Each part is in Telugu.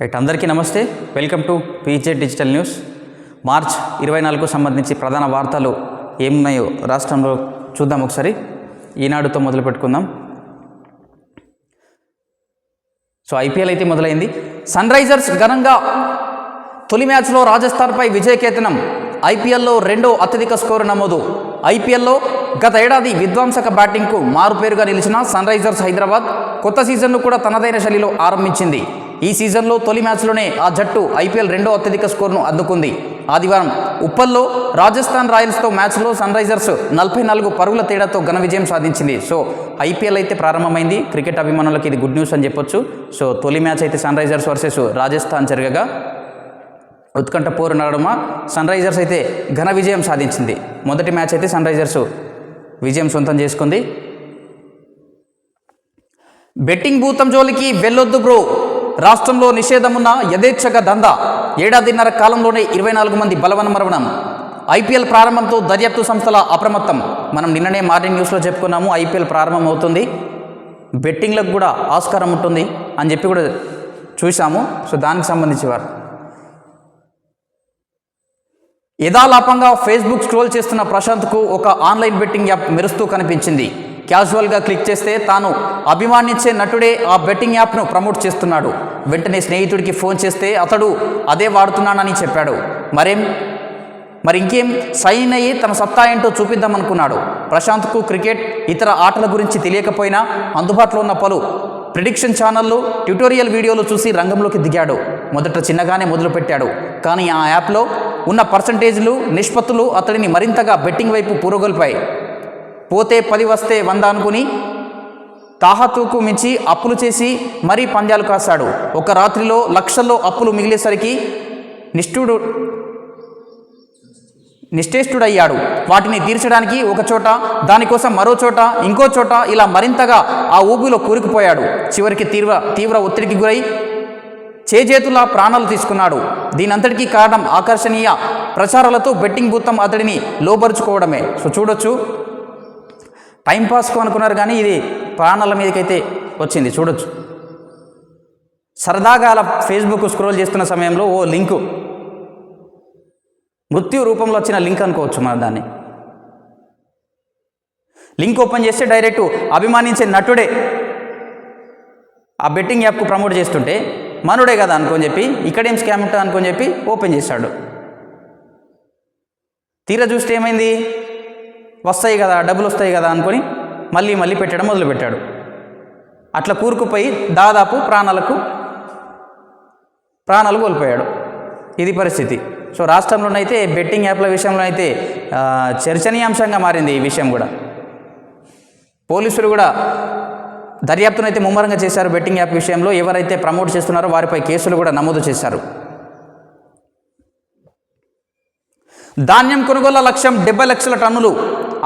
రైట్ అందరికీ నమస్తే. Welcome to PJ digital news. March ఇరవై నాలుగుకు సంబంధించి ప్రధాన వార్తలు ఏమున్నాయో రాష్ట్రంలో చూద్దాం ఒకసారి. ఈనాడుతో మొదలు పెట్టుకుందాం. సో ఐపీఎల్ అయితే మొదలైంది. సన్ రైజర్స్ ఘనంగా తొలి మ్యాచ్లో రాజస్థాన్పై విజయకేతనం. ఐపీఎల్లో రెండో అత్యధిక స్కోరు నమోదు. ఐపీఎల్లో గత ఏడాది విధ్వంసక బ్యాటింగ్కు మారుపేరుగా నిలిచిన సన్ రైజర్స్ హైదరాబాద్ కొత్త సీజన్ను కూడా తనదైన శైలిలో ఆరంభించింది. ఈ సీజన్లో తొలి మ్యాచ్లోనే ఆ జట్టు ఐపీఎల్ రెండో అత్యధిక స్కోరును అందుకుంది. ఆదివారం ఉప్పల్లో రాజస్థాన్ రాయల్స్తో మ్యాచ్లో సన్ రైజర్స్ నలభై నాలుగు పరుగుల తేడాతో ఘన విజయం సాధించింది. సో ఐపీఎల్ అయితే ప్రారంభమైంది. క్రికెట్ అభిమానులకు ఇది గుడ్ న్యూస్ అని చెప్పొచ్చు. సో తొలి మ్యాచ్ అయితే సన్ రైజర్స్ వర్సెస్ రాజస్థాన్ జరగగా ఉత్కంఠ పోరు నడమ సన్ రైజర్స్ అయితే ఘన విజయం సాధించింది. మొదటి మ్యాచ్ అయితే సన్ రైజర్స్ విజయం సొంతం చేసుకుంది. బెట్టింగ్ భూతం జోలికి వెళ్ళొద్దు బ్రో. రాష్ట్రంలో నిషేధమున్న యథేచ్ఛగా దందా ఏడాదిన్నర కాలంలోనే ఇరవై నాలుగు మంది బలవన మరణం ఐపీఎల్ ప్రారంభంతో దర్యాప్తు సంస్థల అప్రమత్తం. మనం నిన్ననే మార్నింగ్ న్యూస్లో చెప్పుకున్నాము ఐపీఎల్ ప్రారంభం అవుతుంది బెట్టింగ్లకు కూడా ఆస్కారం ఉంటుంది అని చెప్పి కూడా చూసాము సో దానికి సంబంధించి వారు. యథాలాపంగా ఫేస్బుక్ స్క్రోల్ చేస్తున్న ప్రశాంత్కు ఒక ఆన్లైన్ బెట్టింగ్ యాప్ మెరుస్తూ కనిపించింది. క్యాజువల్గా క్లిక్ చేస్తే తాను అభిమానించే నటుడే ఆ బెట్టింగ్ యాప్ను ప్రమోట్ చేస్తున్నాడు. వెంటనే స్నేహితుడికి ఫోన్ చేస్తే అతడు అదే వాడుతున్నానని చెప్పాడు. మరేం? మరి ఇంకేం? సైన్ అయ్యి తన సత్తా ఏంటో చూపిద్దామనుకున్నాడు ప్రశాంత్కు క్రికెట్ ఇతర ఆటల గురించి తెలియకపోయినా అందుబాటులో ఉన్న పలు ప్రిడిక్షన్ ఛానళ్ళు ట్యూటోరియల్ వీడియోలు చూసి రంగంలోకి దిగాడు. మొదట చిన్నగానే మొదలుపెట్టాడు. కానీ ఆ యాప్లో ఉన్న పర్సంటేజ్లు నిష్పత్తులు అతడిని మరింతగా బెట్టింగ్ వైపు పురోగొల్పాయి. పోతే పది వస్తే వంద అనుకుని తాహతుకు మించి అప్పులు చేసి మరీ పందాలు కాశాడు. ఒక రాత్రిలో లక్షల్లో అప్పులు మిగిలేసరికి నిష్ఠుడు నిశ్చేష్టుడయ్యాడు. వాటిని తీర్చడానికి ఒకచోట దానికోసం మరో చోట ఇంకో చోట ఇలా మరింతగా ఆ ఊబిలో కూరుకుపోయాడు. చివరికి తీవ్ర తీవ్ర ఒత్తిడికి గురై చేజేతులా ప్రాణాలు తీసుకున్నాడు. దీనంతటికీ కారణం ఆకర్షణీయ ప్రచారాలతో బెట్టింగ్ భూతం అతడిని లోబరుచుకోవడమే. సో చూడొచ్చు టైంపాస్కు అనుకున్నారు కానీ ఇది ప్రాణాల మీదకైతే వచ్చింది. చూడొచ్చు. సరదాగా అలా ఫేస్బుక్ స్క్రోల్ చేస్తున్న సమయంలో ఓ లింకు మృత్యు రూపంలో వచ్చిన లింక్ అనుకోవచ్చు మనం దాన్ని. లింక్ ఓపెన్ చేస్తే డైరెక్ట్ అభిమానించే నటుడే ఆ బెట్టింగ్ యాప్కు ప్రమోట్ చేస్తుంటే మనుడే కదా అనుకొని చెప్పి ఇక్కడేం స్కామ్ ఉంటుంది అనుకొని చెప్పి ఓపెన్ చేశాడు తీరా చూస్తే ఏమైంది? వస్తాయి కదా డబ్బులు వస్తాయి కదా అనుకొని మళ్ళీ మళ్ళీ పెట్టడం మొదలుపెట్టాడు. అట్లా కూరుకుపోయి దాదాపు ప్రాణాలకు ప్రాణాలు కోల్పోయాడు. ఇది పరిస్థితి. సో రాష్ట్రంలోనైతే బెట్టింగ్ యాప్ల విషయంలో అయితే చర్చనీయాంశంగా మారింది ఈ విషయం కూడా. పోలీసులు కూడా దర్యాప్తునైతే ముమ్మరంగా చేశారు బెట్టింగ్ యాప్ విషయంలో. ఎవరైతే ప్రమోట్ చేస్తున్నారో వారిపై కేసులు కూడా నమోదు చేశారు. ధాన్యం కొనుగోళ్ళ లక్ష్యం డెబ్బై లక్షల టన్నులు.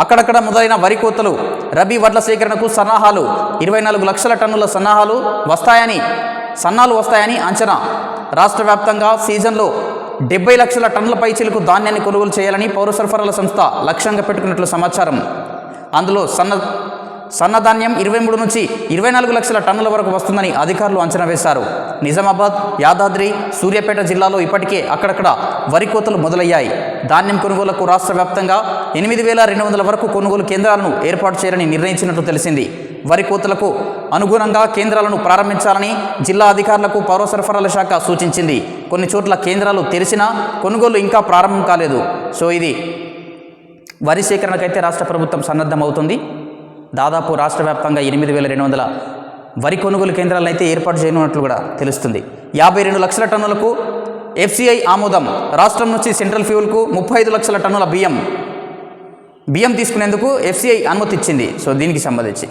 అక్కడక్కడ మొదలైన వరి కోతలు రబీ వడ్ల సేకరణకు సన్నాహాలు ఇరవై నాలుగు లక్షల టన్నుల సన్నాహాలు వస్తాయని సన్నాలు వస్తాయని అంచనా. రాష్ట్ర వ్యాప్తంగా సీజన్లో డెబ్బై లక్షల టన్నుల పైచీలకు ధాన్యాన్ని కొనుగోలు చేయాలని పౌర సరఫరాల సంస్థ లక్ష్యంగా పెట్టుకున్నట్లు సమాచారం. అందులో సన్న సన్నధాన్యం ఇరవై మూడు నుంచి ఇరవై నాలుగు లక్షల టన్నుల వరకు వస్తుందని అధికారులు అంచనా వేశారు. నిజామాబాద్ యాదాద్రి సూర్యాపేట జిల్లాలో ఇప్పటికే అక్కడక్కడ వరి కోతలు మొదలయ్యాయి. ధాన్యం కొనుగోలుకు రాష్ట్ర వ్యాప్తంగా ఎనిమిది వేల రెండు వందల వరకు కొనుగోలు కేంద్రాలను ఏర్పాటు చేయాలని నిర్ణయించినట్లు తెలిసింది. వరి కోతలకు అనుగుణంగా కేంద్రాలను ప్రారంభించాలని జిల్లా అధికారులకు పౌర సరఫరాల శాఖ సూచించింది. కొన్ని చోట్ల కేంద్రాలు తెరిచినా కొనుగోలు ఇంకా ప్రారంభం కాలేదు. సో ఇది వరి సేకరణకైతే రాష్ట్ర ప్రభుత్వం సన్నద్ధమవుతుంది. దాదాపు రాష్ట్ర వ్యాప్తంగా ఎనిమిది వేల రెండు వందల వరి కొనుగోలు కేంద్రాలను అయితే ఏర్పాటు చేయనున్నట్లు కూడా తెలుస్తుంది. యాభై రెండు లక్షల టన్నులకు ఎఫ్సిఐ ఆమోదం. రాష్ట్రం నుంచి సెంట్రల్ ఫ్యూల్కు ముప్పై ఐదు లక్షల టన్నుల బియ్యం బియ్యం తీసుకునేందుకు ఎఫ్సిఐ అనుమతి ఇచ్చింది. సో దీనికి సంబంధించి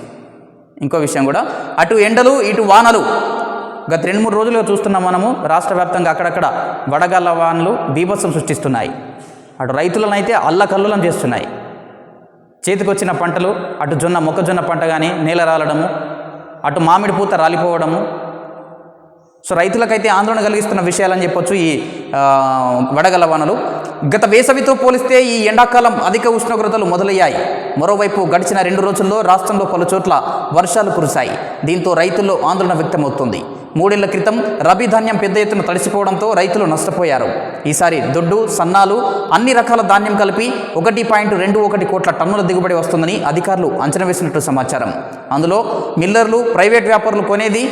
ఇంకో విషయం కూడా. అటు ఎండలు ఇటు వానలు. గత రెండు మూడు రోజులుగా చూస్తున్నాం మనము రాష్ట్ర వ్యాప్తంగా అక్కడక్కడ వడగల్ల వానలు బీభత్సం సృష్టిస్తున్నాయి. అటు రైతులను అయితే అల్లకల్లులం చేస్తున్నాయి. చేతికొచ్చిన పంటలు అటు జొన్న మొక్కజొన్న పంట కానీ నేల రాలడము అటు మామిడి పూత రాలిపోవడము. సో రైతులకైతే ఆందోళన కలిగిస్తున్న విషయాలని చెప్పొచ్చు ఈ వడగల వానలు. గత వేసవితో పోలిస్తే ఈ ఎండాకాలం అధిక ఉష్ణోగ్రతలు మొదలయ్యాయి. మరోవైపు గడిచిన రెండు రోజుల్లో రాష్ట్రంలో పలు చోట్ల వర్షాలు కురిశాయి. దీంతో రైతుల్లో ఆందోళన వ్యక్తమవుతుంది. మూడేళ్ళ క్రితం రబీ ధాన్యం పెద్ద ఎత్తున తడిసిపోవడంతో రైతులు నష్టపోయారు. ఈసారి దొడ్డు సన్నాలు అన్ని రకాల ధాన్యం కలిపి ఒకటి పాయింట్ రెండు ఒకటి కోట్ల టన్నుల దిగుబడి వస్తుందని అధికారులు అంచనా వేసినట్టు సమాచారం. అందులో మిల్లర్లు ప్రైవేట్ వ్యాపారులు కొనేది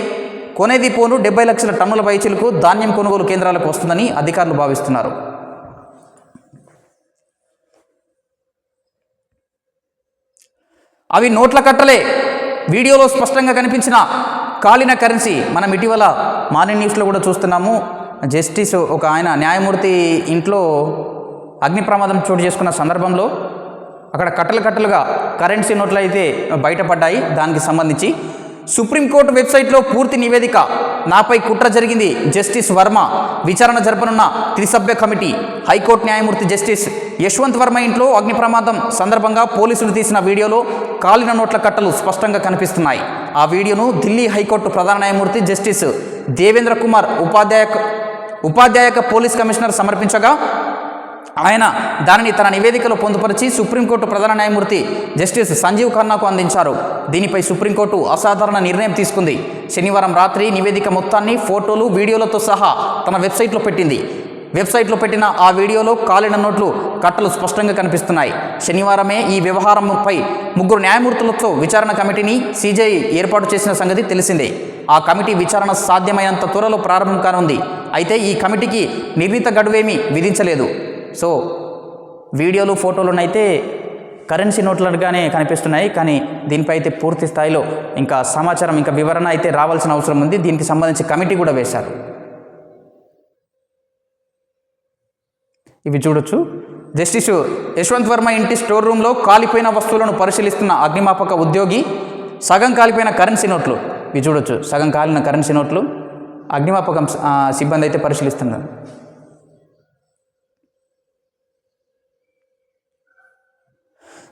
కొనేది పోను డెబ్బై లక్షల టన్నుల పైచీలకు ధాన్యం కొనుగోలు కేంద్రాలకు వస్తుందని అధికారులు భావిస్తున్నారు. అవి నోట్ల కట్టలే. వీడియోలో స్పష్టంగా కనిపించిన కాలిన కరెన్సీ మనం ఇటీవల మార్నింగ్ న్యూస్లో కూడా చూస్తున్నాము. జస్టిస్ ఒక ఆయన న్యాయమూర్తి ఇంట్లో అగ్ని ప్రమాదం చోటు చేసుకున్న సందర్భంలో అక్కడ కట్టలు కట్టలుగా కరెన్సీ నోట్లు అయితే బయటపడ్డాయి. దానికి సంబంధించి సుప్రీంకోర్టు వెబ్సైట్లో పూర్తి నివేదిక నాపై కుట్ర జరిగింది జస్టిస్ వర్మ. విచారణ జరపనున్న త్రిసభ్య కమిటీ హైకోర్టు న్యాయమూర్తి జస్టిస్ యశ్వంత్ వర్మ ఇంట్లో అగ్ని ప్రమాదం సందర్భంగా పోలీసులు తీసిన వీడియోలో కాలిన నోట్ల కట్టలు స్పష్టంగా కనిపిస్తున్నాయి. ఆ వీడియోను ఢిల్లీ హైకోర్టు ప్రధాన న్యాయమూర్తి జస్టిస్ దేవేంద్ర కుమార్ ఉపాధ్యాయ ఉపాధ్యాయక పోలీస్ కమిషనర్ సమర్పించగా ఆయన దానిని తన నివేదికలో పొందుపరిచి సుప్రీంకోర్టు ప్రధాన న్యాయమూర్తి జస్టిస్ సంజీవ్ ఖన్నాకు అందించారు. దీనిపై సుప్రీంకోర్టు అసాధారణ నిర్ణయం తీసుకుంది. శనివారం రాత్రి నివేదిక మొత్తాన్ని ఫోటోలు వీడియోలతో సహా తన వెబ్సైట్లో పెట్టింది. వెబ్సైట్లో పెట్టిన ఆ వీడియోలో కాలిన నోట్లు కట్టలు స్పష్టంగా కనిపిస్తున్నాయి. శనివారమే ఈ వ్యవహారంపై ముగ్గురు న్యాయమూర్తులతో విచారణ కమిటీని సిజేఐ ఏర్పాటు చేసిన సంగతి తెలిసిందే. ఆ కమిటీ విచారణ సాధ్యమైనంత త్వరలో ప్రారంభం కానుంది. అయితే ఈ కమిటీకి నిర్ణీత గడువేమీ విధించలేదు. సో వీడియోలు ఫోటోలునైతే కరెన్సీ నోట్లుగానే కనిపిస్తున్నాయి. కానీ దీనిపై అయితే పూర్తి స్థాయిలో ఇంకా సమాచారం ఇంకా వివరణ అయితే రావాల్సిన అవసరం ఉంది. దీనికి సంబంధించి కమిటీ కూడా వేశారు. ఇవి చూడొచ్చు. జస్టిస్ యశ్వంత్ వర్మ ఇంటి స్టోర్ రూమ్లో కాలిపోయిన వస్తువులను పరిశీలిస్తున్న అగ్నిమాపక ఉద్యోగి సగం కాలిపోయిన కరెన్సీ నోట్లు. ఇవి చూడొచ్చు. సగం కాలిన కరెన్సీ నోట్లు అగ్నిమాపకం సిబ్బంది అయితే పరిశీలిస్తున్నారు.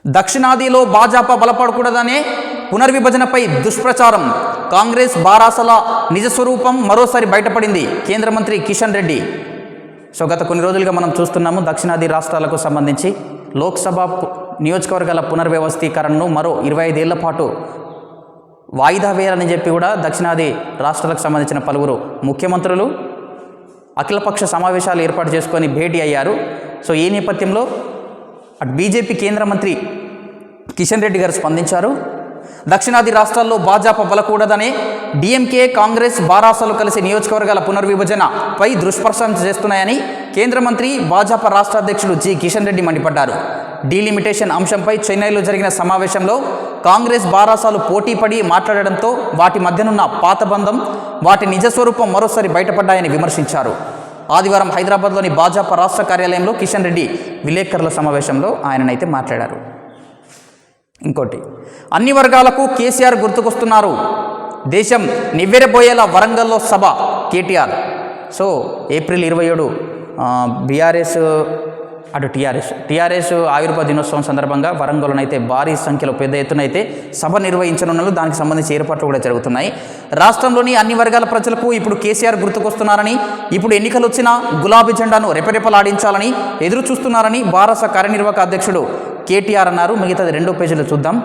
దక్షిణాదిలో భాజపా బలపడకూడదనే పునర్విభజనపై దుష్ప్రచారం. కాంగ్రెస్ బారాసల నిజస్వరూపం మరోసారి బయటపడింది. కేంద్ర మంత్రి కిషన్ రెడ్డి. సో గత కొన్ని రోజులుగా మనం చూస్తున్నాము దక్షిణాది రాష్ట్రాలకు సంబంధించి లోక్సభ పు- నియోజకవర్గాల పునర్వ్యవస్థీకరణను మరో ఇరవై ఐదేళ్ళ పాటు వాయిదా వేయాలని చెప్పి కూడా దక్షిణాది రాష్ట్రాలకు సంబంధించిన పలువురు ముఖ్యమంత్రులు అఖిలపక్ష సమావేశాలు ఏర్పాటు చేసుకొని భేటీ అయ్యారు. సో ఈ నేపథ్యంలో అటు బీజేపీ కేంద్ర మంత్రి కిషన్ రెడ్డి గారు స్పందించారు. దక్షిణాది రాష్ట్రాల్లో భాజపా బలకూడదనే డిఎంకే కాంగ్రెస్ బారాసలు కలిసి నియోజకవర్గాల పునర్విభజనపై దుష్ప్రశంస చేస్తున్నాయని కేంద్ర మంత్రి భాజపా రాష్ట్ర అధ్యక్షుడు జి. కిషన్ రెడ్డి మండిపడ్డారు. డీలిమిటేషన్ అంశంపై చెన్నైలో జరిగిన సమావేశంలో కాంగ్రెస్ బారాసాలు పోటీపడి మాట్లాడడంతో వాటి మధ్యనున్న పాత బంధం వాటి నిజస్వరూపం మరోసారి బయటపడ్డాయని విమర్శించారు. ఆదివారం హైదరాబాద్లోని భాజపా రాష్ట్ర కార్యాలయంలో కిషన్ రెడ్డి విలేకరుల సమావేశంలో ఆయననైతే మాట్లాడారు. ఇంకోటి అన్ని వర్గాలకు కేసీఆర్ గుర్తుకొస్తున్నారు. దేశం నివ్వెరబోయేలా వరంగల్లో సభ కేటీఆర్. సో ఏప్రిల్ ఇరవై ఏడు బీఆర్ఎస్ అటు టీఆర్ఎస్. టీఆర్ఎస్ ఆవిర్భావ దినోత్సవం సందర్భంగా వరంగల్లోనైతే భారీ సంఖ్యలో పెద్ద ఎత్తున అయితే సభ నిర్వహించనున్నారు దానికి సంబంధించి ఏర్పాట్లు కూడా జరుగుతున్నాయి. రాష్ట్రంలోని అన్ని వర్గాల ప్రజలకు ఇప్పుడు కేసీఆర్ గుర్తుకొస్తున్నారని ఇప్పుడు ఎన్నికలు వచ్చినా గులాబీ జెండాను రెపరెపలాడించాలని ఎదురు చూస్తున్నారని భారత కార్యనిర్వాహక అధ్యక్షుడు కేటీఆర్ అన్నారు. మిగతాది రెండో పేజీలో చూద్దాం.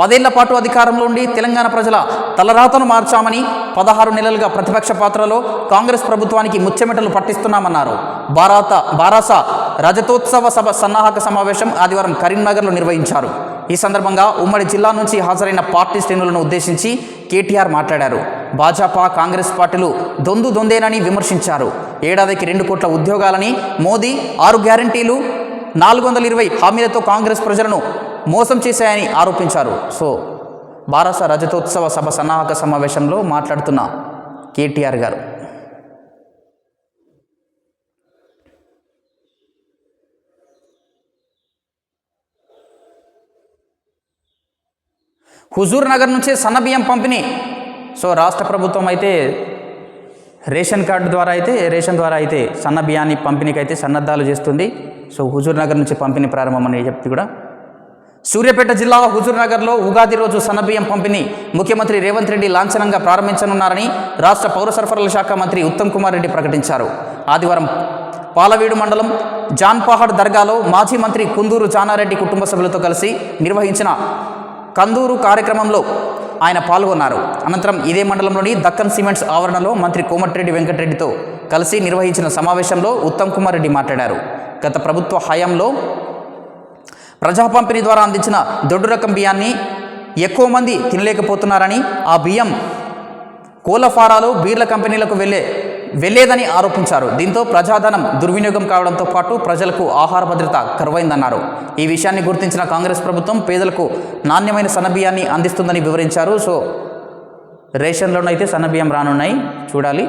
పదేళ్ళ పాటు అధికారంలో ఉండి తెలంగాణ ప్రజల తలరాతను మార్చామని పదహారు నెలలుగా ప్రతిపక్ష పాత్రలో కాంగ్రెస్ ప్రభుత్వానికి ముచ్చెమెటలు పట్టిస్తున్నామన్నారు. భారత బారాస రజతోత్సవ సభ సన్నాహక సమావేశం ఆదివారం కరీంనగర్లో నిర్వహించారు. ఈ సందర్భంగా ఉమ్మడి జిల్లా నుంచి హాజరైన పార్టీ శ్రేణులను ఉద్దేశించి కేటీఆర్ మాట్లాడారు. భాజపా కాంగ్రెస్ పార్టీలు దొందు దొందేనని విమర్శించారు. ఏడాదికి రెండు కోట్ల ఉద్యోగాలని మోదీ ఆరు గ్యారంటీలు నాలుగు వందల ఇరవై హామీలతో కాంగ్రెస్ ప్రజలను మోసం చేశాయని ఆరోపించారు. సో భారత రజతోత్సవ సభ సన్నాహక సమావేశంలో మాట్లాడుతున్న కేటీఆర్ గారు. హుజూర్ నగర్ నుంచి సన్నబియ్యం పంపిణీ. సో రాష్ట్ర ప్రభుత్వం అయితే రేషన్ కార్డు ద్వారా అయితే రేషన్ ద్వారా అయితే సన్న బియ్యాన్ని పంపిణీకి అయితే సన్నద్ధాలు చేస్తుంది. సో హుజూర్ నగర్ నుంచి పంపిణీ ప్రారంభం అని చెప్తే కూడా. సూర్యాపేట జిల్లా హుజూర్ నగర్లో ఉగాది రోజు సన్నబియ్యం పంపిణీ ముఖ్యమంత్రి రేవంత్ రెడ్డి లాంఛనంగా ప్రారంభించనున్నారని రాష్ట్ర పౌర సరఫరాల శాఖ మంత్రి ఉత్తమ్ కుమార్ రెడ్డి ప్రకటించారు. ఆదివారం పాలవీడు మండలం జాన్పహాడ్ దర్గాలో మాజీ మంత్రి కుందూరు జానారెడ్డి కుటుంబ సభ్యులతో కలిసి నిర్వహించిన కందూరు కార్యక్రమంలో ఆయన పాల్గొన్నారు. అనంతరం ఇదే మండలంలోని దక్కన్ సిమెంట్స్ ఆవరణలో మంత్రి కోమటిరెడ్డి వెంకటరెడ్డితో కలిసి నిర్వహించిన సమావేశంలో ఉత్తమ్ కుమార్ రెడ్డి మాట్లాడారు. గత ప్రభుత్వ హయాంలో ప్రజా పంపిణీ ద్వారా అందించిన దొడ్డు రకం బియ్యాన్ని ఎక్కువ మంది తినలేకపోతున్నారని ఆ బియ్యం కోళ్ళ ఫారాలు బీర్ల కంపెనీలకు వెళ్ళే వెళ్ళేదని ఆరోపించారు. దీంతో ప్రజాధనం దుర్వినియోగం కావడంతో పాటు ప్రజలకు ఆహార భద్రత కరువైందన్నారు. ఈ విషయాన్ని గుర్తించిన కాంగ్రెస్ ప్రభుత్వం పేదలకు నాణ్యమైన సన్నబియ్యాన్ని అందిస్తుందని వివరించారు. సో రేషన్లోనైతే సన్నబియ్యం రానున్నాయి. చూడాలి.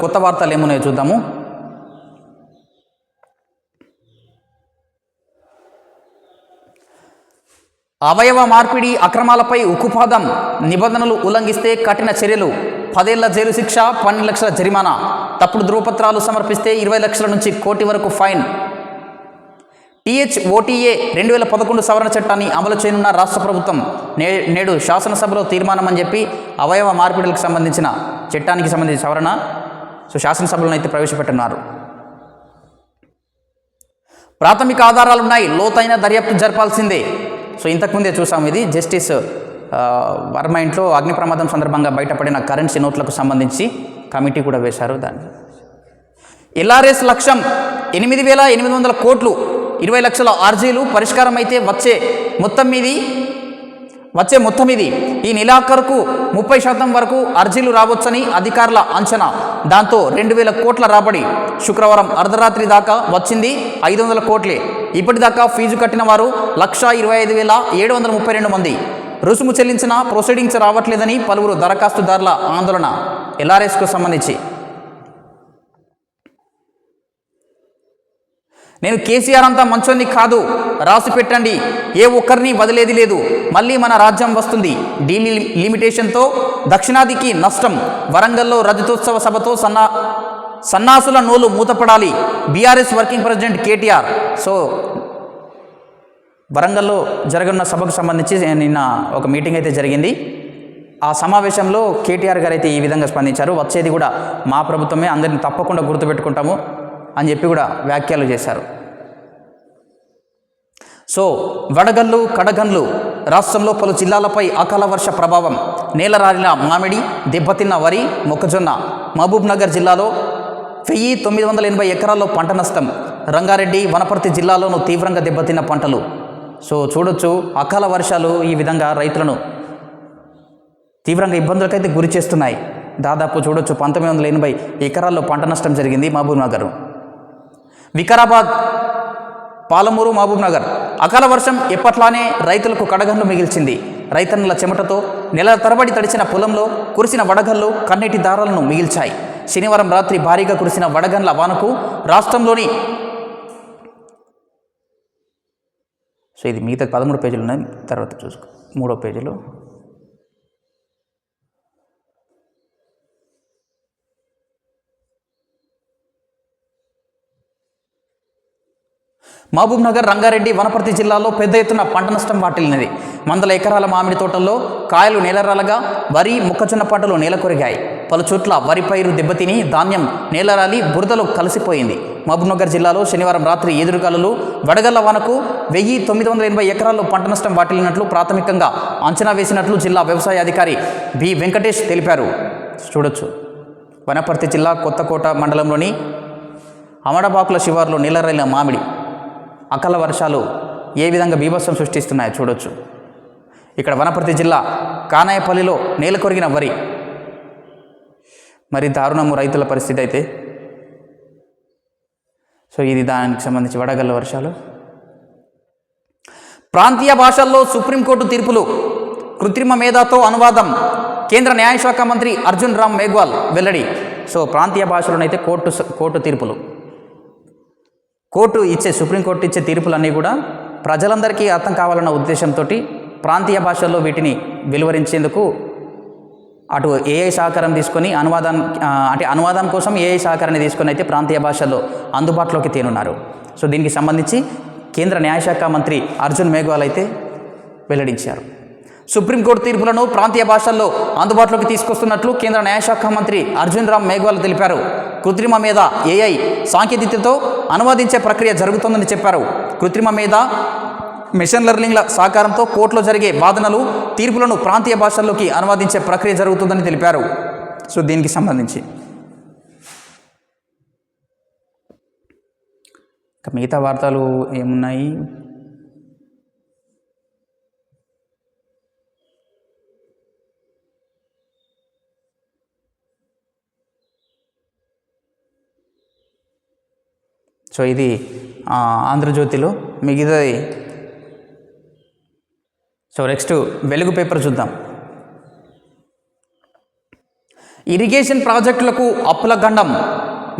కొత్త వార్తలు ఏమున్నాయో చూద్దాము. అవయవ మార్పిడి అక్రమాలపై ఉక్కుపాదం నిబంధనలు ఉల్లంఘిస్తే కఠిన చర్యలు. పదేళ్ళ జైలు శిక్ష పన్నెండు లక్షల జరిమానా. తప్పుడు ధృవపత్రాలు సమర్పిస్తే ఇరవై లక్షల నుంచి కోటి వరకు ఫైన్. టీహెచ్ ఓటీఏ రెండు వేల పదకొండు సవరణ చట్టాన్ని అమలు చేయనున్న రాష్ట్ర ప్రభుత్వం నే నేడు శాసనసభలో తీర్మానం అని చెప్పి అవయవ మార్పిడులకు సంబంధించిన చట్టానికి సంబంధించిన సవరణ సో శాసనసభలను అయితే ప్రవేశపెట్టున్నారు ప్రాథమిక ఆధారాలున్నాయి. లోతైన దర్యాప్తు జరపాల్సిందే. సో ఇంతకుముందే చూసాం ఇది. జస్టిస్ వర్మ ఇంట్లో అగ్ని ప్రమాదం సందర్భంగా బయటపడిన కరెన్సీ నోట్లకు సంబంధించి కమిటీ కూడా వేశారు దాన్ని. ఎల్ఆర్ఎస్ లక్ష్యం ఎనిమిది వేల ఎనిమిది వందల కోట్లు ఇరవై లక్షల ఆర్జీలు పరిష్కారం అయితే వచ్చే మొత్తం ఇది వచ్చే మొత్తం ఇది. ఈ నెలాఖరుకు ముప్పై శాతం వరకు అర్జీలు రావచ్చని అధికారుల అంచనా. దాంతో రెండు వేల కోట్ల రాబడి శుక్రవారం అర్ధరాత్రి దాకా వచ్చింది ఐదు వందల కోట్లే. ఇప్పటిదాకా ఫీజు కట్టిన వారు లక్షా ఇరవై ఐదు వేల ఏడు వందల ముప్పై రెండు మంది. రుసుము చెల్లించిన ప్రొసీడింగ్స్ రావట్లేదని పలువురు దరఖాస్తుదారుల ఆందోళన. ఎల్ఆర్ఎస్కు సంబంధించి నేను కేసీఆర్ అంతా మంచోన్ని కాదు. రాసి పెట్టండి. ఏ ఒక్కరిని వదిలేది లేదు. మళ్ళీ మన రాజ్యం వస్తుంది. డీలి లిమిటేషన్తో దక్షిణాదికి నష్టం. వరంగల్లో రజతోత్సవ సభతో సన్నా సన్నాసుల నోలు మూతపడాలి. BRS working president KTR. So వరంగల్లో జరగనున్న సభకు సంబంధించి నిన్న ఒక మీటింగ్ అయితే జరిగింది. ఆ సమావేశంలో కేటీఆర్ గారు అయితే ఈ విధంగా స్పందించారు. వచ్చేది కూడా మా ప్రభుత్వమే. అందరిని తప్పకుండా గుర్తుపెట్టుకుంటాము. అని చెప్పి కూడా వ్యాఖ్యలు చేశారు. సో వడగళ్ళు కడగన్లు రాష్ట్రంలో పలు జిల్లాలపై అకాల వర్ష ప్రభావం నేలరాలిన మామిడి దెబ్బతిన్న వరి మొక్కజొన్న మహబూబ్ నగర్ జిల్లాలో వెయ్యి తొమ్మిది వందల ఎనభై ఎకరాల్లో పంట నష్టం రంగారెడ్డి వనపర్తి జిల్లాలోనూ తీవ్రంగా దెబ్బతిన్న పంటలు. సో చూడొచ్చు అకాల వర్షాలు ఈ విధంగా రైతులను తీవ్రంగా ఇబ్బందులకైతే గురి చేస్తున్నాయి. దాదాపు చూడొచ్చు పంతొమ్మిది వందల ఎనభై ఎకరాల్లో పంట నష్టం జరిగింది మహబూబ్ నగర్ వికారాబాద్ పాలమూరు మహబూబ్ నగర్. అకాల వర్షం ఎప్పట్లానే రైతులకు కడగండ్లు మిగిల్చింది. రైతన్నుల చెమటతో నెలల తరబడి తడిచిన పొలంలో కురిసిన వడగళ్ళు కన్నీటి దారాలను మిగిల్చాయి. శనివారం రాత్రి భారీగా కురిసిన వడగండ్ల వానకు రాష్ట్రంలోని సో ఇది మిగతా పదమూడు పేజీలు ఉన్నాయి. తర్వాత చూసుకో. మూడో పేజీలో మహబూబ్ నగర్ రంగారెడ్డి వనపర్తి జిల్లాలో పెద్ద ఎత్తున పంట నష్టం వాటిల్లినది. వందల ఎకరాల మామిడి తోటల్లో కాయలు నేలరాలగా వరి మొక్కజొన్న పంటలు నేలకొరిగాయి పలు చోట్ల వరి పైరు దెబ్బతిని ధాన్యం నేలరాలి బురదలో కలిసిపోయింది. మహబూబ్ నగర్ జిల్లాలో శనివారం రాత్రి ఎదురుగాలులు వడగళ్ళ వానకు వెయ్యి తొమ్మిది వందల ఎనభై ఎకరాల్లో పంట నష్టం వాటిల్లినట్లు ప్రాథమికంగా అంచనా వేసినట్లు జిల్లా వ్యవసాయ అధికారి బి. వెంకటేష్ తెలిపారు. చూడొచ్చు. వనపర్తి జిల్లా కొత్తకోట మండలంలోని అమడబాకుల శివార్లో నీలరైన మామిడి అకాల వర్షాలు ఏ విధంగా బీభత్సం సృష్టిస్తున్నాయో చూడొచ్చు. ఇక్కడ వనపర్తి జిల్లా కానాయపల్లిలో నేల కొరిగిన వరి. మరి దారుణము రైతుల పరిస్థితి అయితే. సో ఇది దానికి సంబంధించి వడగల్ల వర్షాలు. ప్రాంతీయ భాషల్లో సుప్రీంకోర్టు తీర్పులు. కృత్రిమ మేధాతో అనువాదం. కేంద్ర న్యాయశాఖ మంత్రి అర్జున్ రామ్ మేఘ్వాల్ వెల్లడి. సో ప్రాంతీయ భాషలోనైతే కోర్టు కోర్టు తీర్పులు. కోర్టు ఇచ్చే సుప్రీంకోర్టు ఇచ్చే తీర్పులన్నీ కూడా ప్రజలందరికీ అర్థం కావాలన్న ఉద్దేశంతో ప్రాంతీయ భాషల్లో వీటిని వెలువరించేందుకు అటు ఏఐ సహకారం తీసుకొని అనువాదం అంటే అనువాదం కోసం ఏఐ సహకారాన్ని తీసుకొని అయితే ప్రాంతీయ భాషల్లో అందుబాటులోకి తేనున్నారు. సో దీనికి సంబంధించి కేంద్ర న్యాయశాఖ మంత్రి అర్జున్ మేఘ్వాల్ అయితే వెల్లడించారు. సుప్రీంకోర్టు తీర్పులను ప్రాంతీయ భాషల్లో అందుబాటులోకి తీసుకొస్తున్నట్లు కేంద్ర న్యాయశాఖ మంత్రి అర్జున్ రామ్ మేఘ్వాల్ తెలిపారు. కృత్రిమ మీద ఏఐ సాంకేతికతతో అనువాదించే ప్రక్రియ జరుగుతోందని చెప్పారు. కృత్రిమ మీద మిషన్ లెర్నింగ్ల సహకారంతో కోర్టులో జరిగే వాదనలు తీర్పులను ప్రాంతీయ భాషల్లోకి అనువాదించే ప్రక్రియ జరుగుతుందని తెలిపారు. సో దీనికి సంబంధించి. మిగతా వార్తలు ఏమున్నాయి? సో ఇది ఆంధ్రజ్యోతిలో మిగతాది సో నెక్స్ట్ వెలుగు పేపర్ చూద్దాం. ఇరిగేషన్ ప్రాజెక్టులకు అప్పుల గండం.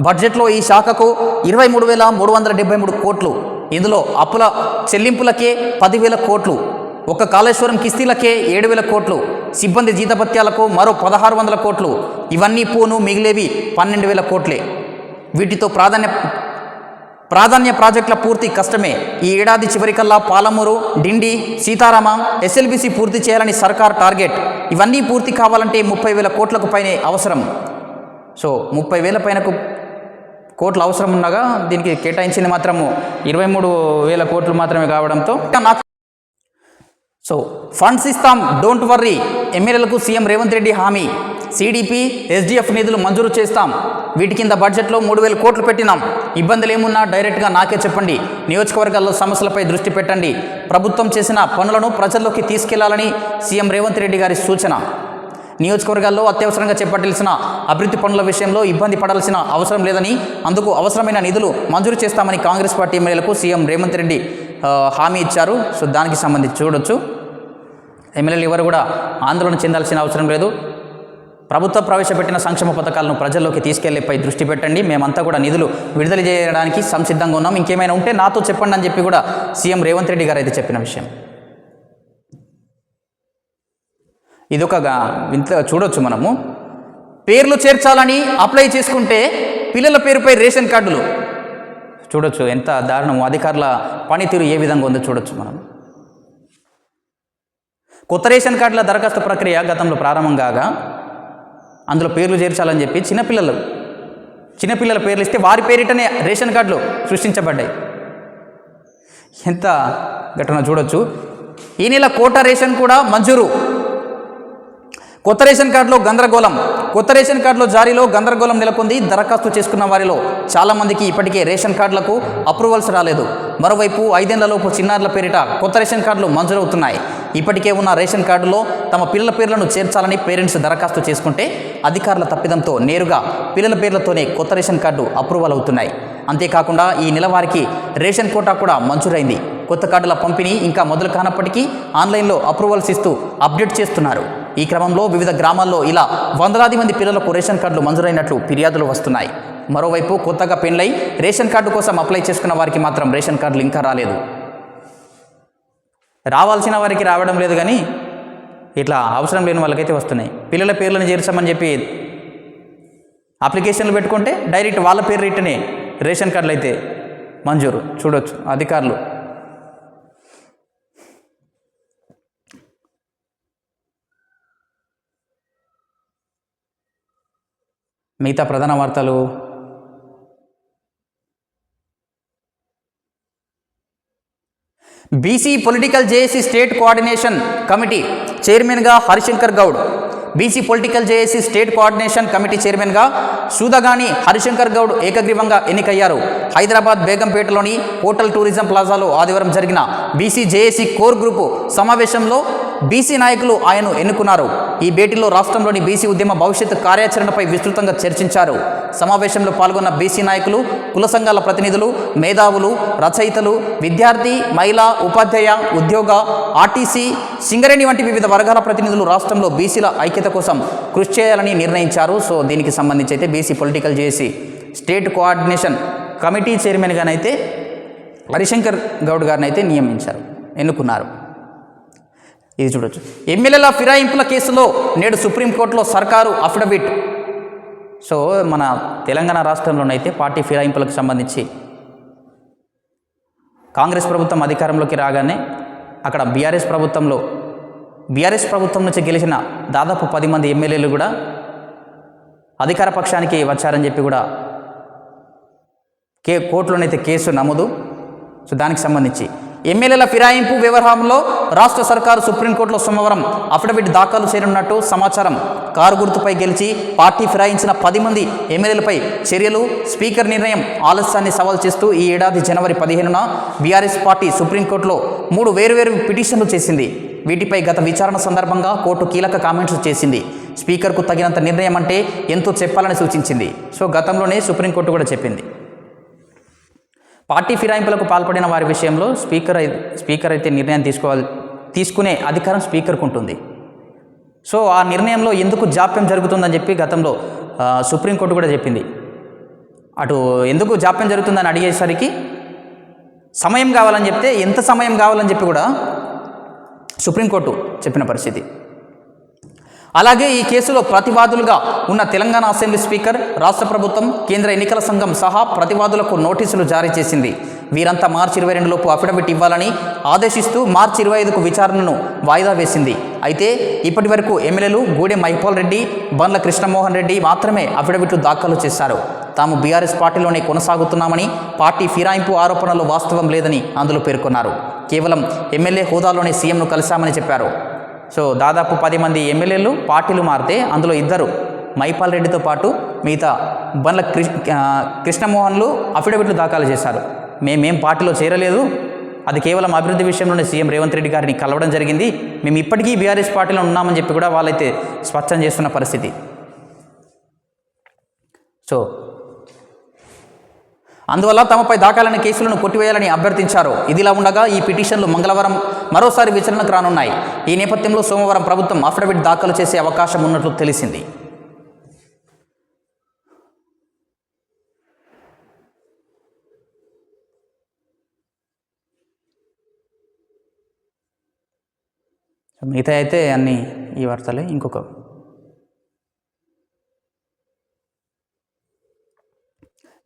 బడ్జెట్లో ఈ శాఖకు ఇరవై మూడు వేల మూడు వందల డెబ్బై మూడు కోట్లు. ఇందులో అప్పుల చెల్లింపులకే పదివేల కోట్లు. ఒక కాళేశ్వరం కిస్తీలకే ఏడు వేల కోట్లు. సిబ్బంది జీతభత్యాలకు మరో పదహారు వందల కోట్లు. ఇవన్నీ పోను మిగిలేవి పన్నెండు వేల కోట్లే. వీటితో ప్రాధాన్య ప్రాధాన్య ప్రాజెక్టుల పూర్తి కష్టమే. ఈ ఏడాది చివరికల్లా పాలమూరు డిండి సీతారామ ఎస్ఎల్బిసి పూర్తి చేయాలని సర్కార్ టార్గెట్. ఇవన్నీ పూర్తి కావాలంటే ముప్పై వేల కోట్లకు పైనే అవసరం. సో ముప్పై వేల పైనకు కోట్లు అవసరం ఉండగా దీనికి కేటాయించింది మాత్రము. ఇరవై మూడు వేల కోట్లు మాత్రమే కావడంతో నాకు సో ఫండ్స్ ఇస్తాం డోంట్ వర్రీ. ఎమ్మెల్యేలకు సీఎం రేవంత్ రెడ్డి హామీ. సిడిపి ఎస్డిఎఫ్ నిధులు మంజూరు చేస్తాం. వీటి కింద బడ్జెట్లో మూడు వేల కోట్లు పెట్టినాం. ఇబ్బందులు ఏమున్నా డైరెక్ట్గా నాకే చెప్పండి. నియోజకవర్గాల్లో సమస్యలపై దృష్టి పెట్టండి. ప్రభుత్వం చేసిన పనులను ప్రజల్లోకి తీసుకెళ్ళాలని సీఎం రేవంత్ రెడ్డి గారి సూచన. నియోజకవర్గాల్లో అత్యవసరంగా చేపట్టాల్సిన అభివృద్ధి పనుల విషయంలో ఇబ్బంది పడాల్సిన అవసరం లేదని అందుకు అవసరమైన నిధులు మంజూరు చేస్తామని కాంగ్రెస్ పార్టీ ఎమ్మెల్యేలకు సీఎం రేవంత్ రెడ్డి హామీ ఇచ్చారు. సో దానికి సంబంధించి చూడొచ్చు. ఎమ్మెల్యేలు ఎవరు కూడా ఆందోళన చెందాల్సిన అవసరం లేదు. ప్రభుత్వం ప్రవేశపెట్టిన సంక్షేమ పథకాలను ప్రజల్లోకి తీసుకెళ్ళేపై దృష్టి పెట్టండి. మేమంతా కూడా నిధులు విడుదల చేయడానికి సంసిద్ధంగా ఉన్నాం. ఇంకేమైనా ఉంటే నాతో చెప్పండి అని చెప్పి కూడా సీఎం రేవంత్ రెడ్డి గారు అయితే చెప్పిన విషయం. ఇదొక వింత చూడొచ్చు మనము. పేర్లు చేర్చాలని అప్లై చేసుకుంటే పిల్లల పేరుపై రేషన్ కార్డులు. చూడొచ్చు ఎంత దారుణం. అధికారుల పనితీరు ఏ విధంగా ఉందో చూడొచ్చు మనం. కొత్త రేషన్ కార్డుల దరఖాస్తు ప్రక్రియ గతంలో ప్రారంభం కాగా అందులో పేర్లు చేర్చాలని చెప్పి చిన్నపిల్లలు చిన్నపిల్లల పేర్లు ఇస్తే వారి పేరిటనే రేషన్ కార్డులు సృష్టించబడ్డాయి. ఎంత ఘటన చూడొచ్చు. ఈ నెల కోట రేషన్ కూడా మంజూరు. కొత్త రేషన్ కార్డులో గందరగోళం. కొత్త రేషన్ కార్డులో జారీలో గందరగోళం నెలకొంది. దరఖాస్తు చేసుకున్న వారిలో చాలామందికి ఇప్పటికే రేషన్ కార్డులకు అప్రూవల్స్ రాలేదు. మరోవైపు ఐదేళ్ళలోపు చిన్నారుల పేరిట కొత్త రేషన్ కార్డులు మంజూరవుతున్నాయి. ఇప్పటికే ఉన్న రేషన్ కార్డులో తమ పిల్లల పేర్లను చేర్చాలని పేరెంట్స్ దరఖాస్తు చేసుకుంటే అధికారుల తప్పిదంతో నేరుగా పిల్లల పేర్లతోనే కొత్త రేషన్ కార్డు అప్రూవల్ అవుతున్నాయి. అంతేకాకుండా ఈ నెల వారికి రేషన్ కోటా కూడా మంజూరైంది. కొత్త కార్డుల పంపిణీ ఇంకా మొదలు కానప్పటికీ ఆన్లైన్లో అప్రూవల్స్ ఇస్తూ అప్డేట్ చేస్తున్నారు. ఈ క్రమంలో వివిధ గ్రామాల్లో ఇలా వందలాది మంది పిల్లలకు రేషన్ కార్డులు మంజూరైనట్లు ఫిర్యాదులు వస్తున్నాయి. మరోవైపు కొత్తగా పెండ్లై రేషన్ కార్డు కోసం అప్లై చేసుకున్న వారికి మాత్రం రేషన్ కార్డులు ఇంకా రాలేదు. రావాల్సిన వారికి రావడం లేదు కానీ ఇట్లా అవసరం లేని వాళ్ళకైతే వస్తున్నాయి. పిల్లల పేర్లను చేర్చామని చెప్పి అప్లికేషన్లు పెట్టుకుంటే డైరెక్ట్ వాళ్ళ పేరు రిటనే రేషన్ కార్డులు అయితే మంజూరు. చూడొచ్చు. అధికారులు. మిగతా ప్రధాన వార్తలు. BC political JAC state coordination committee చైర్మన్గా Harishankar Goud. BC political JAC state coordination committee చైర్మన్గా సూదగాని హరిశంకర్ గౌడ్ ఏకగ్రీవంగా ఎన్నికయ్యారు. హైదరాబాద్ బేగంపేటలోని హోటల్ టూరిజం ప్లాజాలో ఆదివారం జరిగిన బీసీ జేఏసీ కోర్ గ్రూపు సమావేశంలో బీసీ నాయకులు ఆయన్ను ఎన్నుకున్నారు. ఈ భేటీలో రాష్ట్రంలోని బీసీ ఉద్యమ భవిష్యత్తు కార్యాచరణపై విస్తృతంగా చర్చించారు. సమావేశంలో పాల్గొన్న బీసీ నాయకులు కుల సంఘాల ప్రతినిధులు మేధావులు రచయితలు విద్యార్థి మహిళా ఉపాధ్యాయ ఉద్యోగ ఆర్టీసీ సింగరేణి వంటి వివిధ వర్గాల ప్రతినిధులు రాష్ట్రంలో బీసీల ఐక్యత కోసం కృషి చేయాలని నిర్ణయించారు. సో దీనికి సంబంధించి అయితే బీసీ పొలిటికల్ చేసి స్టేట్ కోఆర్డినేషన్ కమిటీ చైర్మన్గానైతే హరిశంకర్ గౌడ్ గారిని అయితే నియమించారు ఎన్నుకున్నారు. ఇది చూడొచ్చు. ఎమ్మెల్యేల ఫిరాయింపుల కేసులో నేడు సుప్రీంకోర్టులో సర్కారు అఫిడవిట్. సో మన తెలంగాణ రాష్ట్రంలోనైతే పార్టీ ఫిరాయింపులకు సంబంధించి కాంగ్రెస్ ప్రభుత్వం అధికారంలోకి రాగానే అక్కడ బీఆర్ఎస్ ప్రభుత్వంలో బీఆర్ఎస్ ప్రభుత్వం నుంచి గెలిచిన దాదాపు పది మంది ఎమ్మెల్యేలు కూడా అధికార పక్షానికి వచ్చారని చెప్పి కూడా కే కోర్టులోనైతే కేసు నమోదు. సో దానికి సంబంధించి ఎమ్మెల్యేల ఫిరాయింపు వ్యవహారంలో రాష్ట్ర సర్కారు సుప్రీంకోర్టులో సోమవారం అఫిడవిట్ దాఖలు చేయనున్నట్టు సమాచారం. కారు గుర్తుపై గెలిచి పార్టీ ఫిరాయించిన పది మంది ఎమ్మెల్యేలపై చర్యలు స్పీకర్ నిర్ణయం ఆలస్యాన్ని సవాల్ చేస్తూ ఈ ఏడాది జనవరి పదిహేనున బీఆర్ఎస్ పార్టీ సుప్రీంకోర్టులో మూడు వేరువేరు పిటిషన్లు చేసింది. వీటిపై గత విచారణ సందర్భంగా కోర్టు కీలక కామెంట్స్ చేసింది. స్పీకర్కు తగినంత నిర్ణయం అంటే ఎంతో చెప్పాలని సూచించింది. సో గతంలోనే సుప్రీంకోర్టు కూడా చెప్పింది. పార్టీ ఫిరాయింపులకు పాల్పడిన వారి విషయంలో స్పీకర్ స్పీకర్ అయితే నిర్ణయం తీసుకోవాలి తీసుకునే అధికారం స్పీకర్కు ఉంటుంది. సో ఆ నిర్ణయంలో ఎందుకు జాప్యం జరుగుతుందని చెప్పి గతంలో సుప్రీంకోర్టు కూడా చెప్పింది. అటు ఎందుకు జాప్యం జరుగుతుందని అడిగేసరికి సమయం కావాలని చెప్తే ఎంత సమయం కావాలని చెప్పి కూడా సుప్రీంకోర్టు చెప్పిన పరిస్థితి. అలాగే ఈ కేసులో ప్రతివాదులుగా ఉన్న తెలంగాణ అసెంబ్లీ స్పీకర్ రాష్ట్ర ప్రభుత్వం కేంద్ర ఎన్నికల సంఘం సహా ప్రతివాదులకు నోటీసులు జారీ చేసింది. వీరంతా మార్చి ఇరవై రెండులోపు అఫిడవిట్ ఇవ్వాలని ఆదేశిస్తూ మార్చి ఇరవై ఐదుకు విచారణను వాయిదా వేసింది. అయితే ఇప్పటి వరకు ఎమ్మెల్యేలు గూడెం మహిపాల్ రెడ్డి బండ్ల కృష్ణమోహన్ రెడ్డి మాత్రమే అఫిడవిట్లు దాఖలు చేశారు. తాము బీఆర్ఎస్ పార్టీలోనే కొనసాగుతున్నామని పార్టీ ఫిరాయింపు ఆరోపణలు వాస్తవం లేదని అందులో పేర్కొన్నారు. కేవలం ఎమ్మెల్యే హోదాలోనే సీఎంను కలిశామని చెప్పారు. సో దాదాపు పది మంది ఎమ్మెల్యేలు పార్టీలు మారితే అందులో ఇద్దరు మైపాల్ రెడ్డితో పాటు మిగతా బండ్ల కృష్ణ కృష్ణమోహన్లు అఫిడవిట్లు దాఖలు చేశారు. మేమేం పార్టీలో చేరలేదు. అది కేవలం అభివృద్ధి విషయంలోనే సీఎం రేవంత్ రెడ్డి గారిని కలవడం జరిగింది. మేము ఇప్పటికీ బీఆర్ఎస్ పార్టీలో ఉన్నామని చెప్పి కూడా వాళ్ళైతే స్పష్టం చేస్తున్న పరిస్థితి. సో అందువల్ల తమపై దాఖలైన కేసులను కొట్టివేయాలని అభ్యర్థించారు. ఇదిలా ఉండగా ఈ పిటిషన్లు మంగళవారం మరోసారి విచారణకు రానున్నాయి. ఈ నేపథ్యంలో సోమవారం ప్రభుత్వం అఫిడవిట్ దాఖలు చేసే అవకాశం ఉన్నట్లు తెలిసింది. మిగతా అయితే అన్ని ఈ వార్తలే. ఇంకొక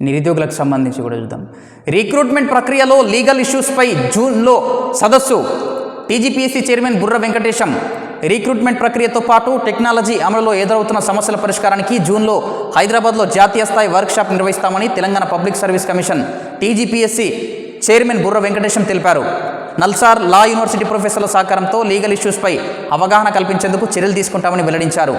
నిరుద్యోగులకు సంబంధించి కూడా చూద్దాం. రిక్రూట్మెంట్ ప్రక్రియలో లీగల్ ఇష్యూస్పై జూన్లో సదస్సు. TGPSC chairman Burra Venkatesham recruitment ప్రక్రియతో పాటు టెక్నాలజీ అమలులో ఎదురవుతున్న సమస్యల పరిష్కారానికి జూన్లో హైదరాబాద్లో జాతీయ స్థాయి వర్క్షాప్ నిర్వహిస్తామని Telangana public service commission TGPSC chairman Burra Venkatesham తెలిపారు. నల్సార్ లా యూనివర్సిటీ ప్రొఫెసర్ల సహకారంతో లీగల్ ఇష్యూస్పై అవగాహన కల్పించేందుకు చర్యలు తీసుకుంటామని వెల్లడించారు.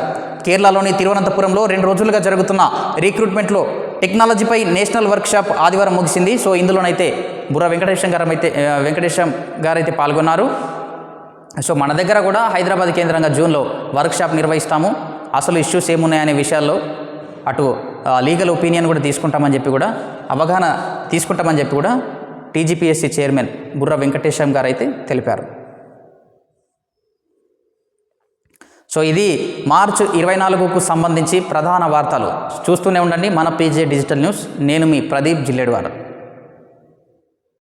కేరళలోని తిరువనంతపురంలో రెండు రోజులుగా జరుగుతున్న రిక్రూట్మెంట్లో టెక్నాలజీపై నేషనల్ వర్క్షాప్ ఆదివారం ముగిసింది. సో ఇందులోనైతే బుర్ర వెంకటేశం గారు అయితే వెంకటేశం గారైతే పాల్గొన్నారు. సో మన దగ్గర కూడా హైదరాబాద్ కేంద్రంగా జూన్లో వర్క్షాప్ నిర్వహిస్తాము. అసలు ఇష్యూస్ ఏమున్నాయనే విషయాల్లో అటు లీగల్ ఒపీనియన్ కూడా తీసుకుంటామని చెప్పి కూడా అవగాహన తీసుకుంటామని చెప్పి కూడా టీజీపీఎస్సీ చైర్మన్ బుర్ర వెంకటేశం గారు అయితే తెలిపారు. సో ఇది మార్చ్ ఇరవై నాలుగుకు సంబంధించి ప్రధాన వార్తలు. చూస్తూనే ఉండండి మన పీజే డిజిటల్ న్యూస్. నేను మీ ప్రదీప్ జిల్లేడువారు